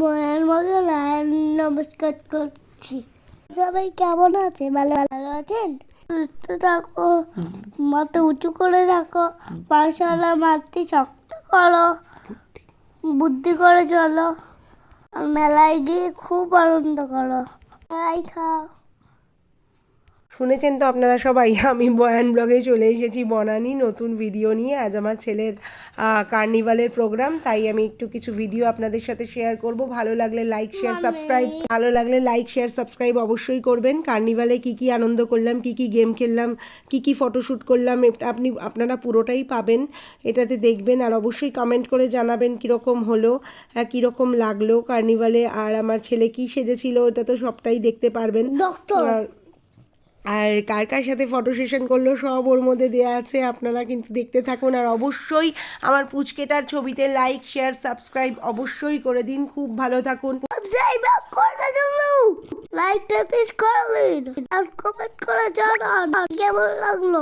মনের নারায়ণ নমস্কার করছি। সবাই কেমন আছে? ভালো ভালো আছেন? সুস্থ থাকো মাথা উঁচু করে রাখো পাশালা মারতে শক্ত করো, বুদ্ধি করে চলো, মেলায় গিয়ে খুব আনন্দ করো। মেলায় খাও। শুনেছেন তো আপনারা সবাই আমি বয়ান ব্লগে চলে এসেছি বনানি নতুন ভিডিও নিয়ে। আজ আমার ছেলের কার্নিভালের প্রোগ্রাম তাই আমি একটু কিছু ভিডিও আপনাদের সাথে শেয়ার করব। ভালো লাগলে লাইক শেয়ার সাবস্ক্রাইব ভালো লাগলে লাইক শেয়ার সাবস্ক্রাইব অবশ্যই করবেন। কার্নিভালে কি কি আনন্দ করলাম কি কি গেম খেললাম কি কি ফটোশ্যুট করলাম আপনি আপনারা পুরোটাই পাবেন। এটাতে দেখবেন আর অবশ্যই কমেন্ট করে জানাবেন কীরকম হলো হ্যাঁ, কীরকম লাগল কার্নিভালে আর আমার ছেলে কি সেজেছিল ওটা তো সবটাই দেখতে পারবেন। আর আর কার কার সাথে ফটো সেশন করল সব ওর মধ্যে দেওয়া আছে আপনারা কিন্তু দেখতে থাকুন। আর অবশ্যই আমার পুচকেটার ছবিতে লাইক শেয়ার সাবস্ক্রাইব অবশ্যই করে দিন। খুব ভালো থাকুন। করে লাইকটা পিস করলেন আর কমেন্ট করে জানান কেমন লাগল।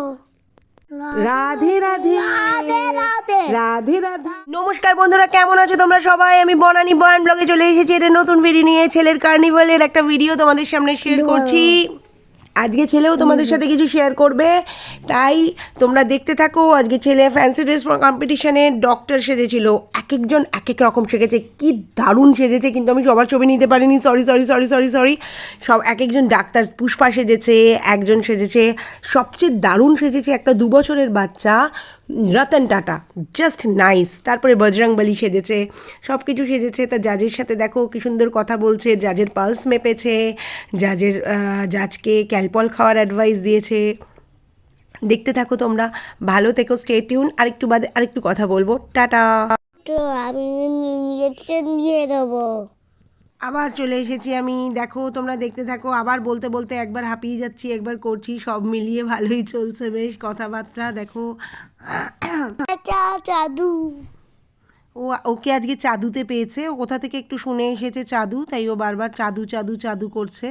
রাধে রাধে রাধে। রাধে রাধে। রাধে নমস্কার বন্ধুরা কেমন আছো তোমরা সবাই? আমি বনানি বয়ান ব্লগে চলে এসেছি। এটা নতুন ভিডিও নিয়ে ছেলের কার্নিভালের একটা ভিডিও তোমাদের সামনে শেয়ার করছি। আজকে ছেলেও তোমাদের সাথে কিছু শেয়ার করবে। তাই তোমরা দেখতে থাকো আজকে ছেলে ফ্যান্সি ড্রেস কম্পিটিশনে ডক্টর সেজেছিল। এক একজন এক এক রকম সেজেছে। কি দারুণ সেজেছে কিন্তু আমি সবার ছবি নিতে পারিনি। Sorry sorry sorry sorry sorry সব এক একজন ডাক্তার পুষ্পা সেজেছে একজন সেজেছে। সবচেয়ে দারুণ সেজেছে একটা দু বছরের বাচ্চা। রতন টাটা জাস্ট নাইস তারপরে বজরংবলী সেজেছে সব কিছু সেজেছে। তা জাজের সাথে দেখো কি সুন্দর কথা বলছে, জাজের পালস মেপেছে, জাজের জাজকে ক্যালপল খাওয়ার অ্যাডভাইস দিয়েছে। দেখতে থাকো তোমরা, ভালো থেকো স্টে টিউন আরেকটু বাদে আরেকটু কথা বলব। টাটা। তো আমি ইঞ্জেকশন দিয়ে দেবো আবার চলে এসেছি আমি। দেখো তোমরা দেখতে থাকো আবার বলতে বলতে একবার হাঁপিয়ে যাচ্ছি একবার করছি সব মিলিয়ে ভালোই চলছে বেশ কথাবার্তা দেখো। চাদু। ও ওকে আজকে চাদুতে পেয়েছে ও কোথা থেকে একটু শুনে এসেছে চাদু তাই ও বারবার চাদু চাদু চাদু করছে।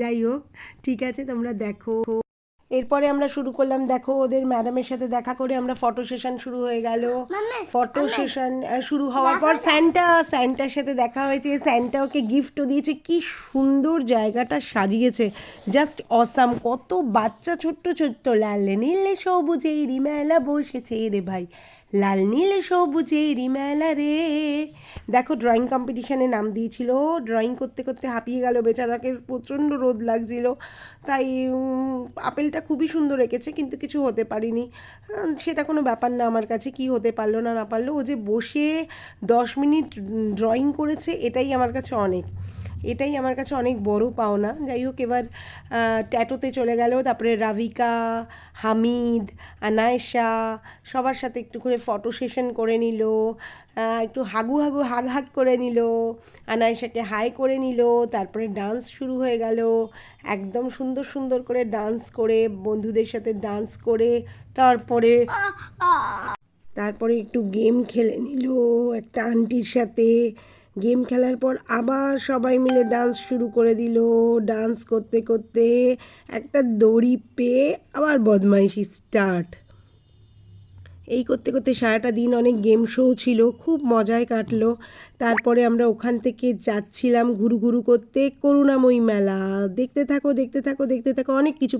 যাই হোক ঠিক আছে তোমরা দেখো। এরপরে আমরা শুরু করলাম দেখো ওদের ম্যাডামের সাথে দেখা করে আমরা ফটো সেশন শুরু হয়ে গেল। ফটো সেশন শুরু হওয়ার পর স্যান্টা স্যান্টার সাথে দেখা হয়েছে স্যান্টা ওকে গিফটও দিয়েছে কি সুন্দর জায়গাটা সাজিয়েছে। জাস্ট অসাম কত বাচ্চা ছোট্ট ছোট্ট লাল নীলে সবুজে রিমেলা বসেছে রে ভাই। লাল নীলে সবুজে রিমেলা রে। দেখো ড্রয়িং কম্পিটিশানে নাম দিয়েছিল। ড্রয়িং করতে করতে হাঁপিয়ে গেল বেচারাকে, প্রচণ্ড রোদ লাগছিল। তাই আপেলটা খুবই সুন্দর এঁকেছে, কিন্তু কিছু হতে পারিনি। সেটা কোনো ব্যাপার না আমার কাছে, কি হতে পারল না না পারল। ও যে বসে দশ মিনিট ড্রয়িং করেছে, এটাই আমার কাছে অনেক। এটাই আমার কাছে অনেক বড় পাওনা। যাই হোক, এবার ট্যাটোতে চলে গেল। তারপরে রাভিকা, হামিদ, আনায়শা সবার সাথে একটু করে ফটো সেশন করে নিল। একটু হাগু হাগু, হাগ হাগ করে নিল। আনায়শাকে হাই করে নিল। তারপরে ডান্স শুরু হয়ে গেল। একদম সুন্দর সুন্দর করে ডান্স করে, বন্ধুদের সাথে ডান্স করে, তারপরে তারপরে একটু গেম খেলে নিল। একটা আন্টির সাথে গেম খেলার পর আবার সবাই মিলে ডান্স শুরু করে দিল। ডান্স করতে করতে একটা দড়ি পেয়ে আবার বদমাইশি স্টার্ট এই করতে করতে সারাটা দিন অনেক গেম শো ছিল, খুব মজায় কাটলো। তারপরে আমরা ওখান থেকে যাচ্ছিলাম ঘুরু ঘুরু করতে, করুণাময়ী মেলা। দেখতে থাকো দেখতে থাকো দেখতে থাকো, অনেক কিছু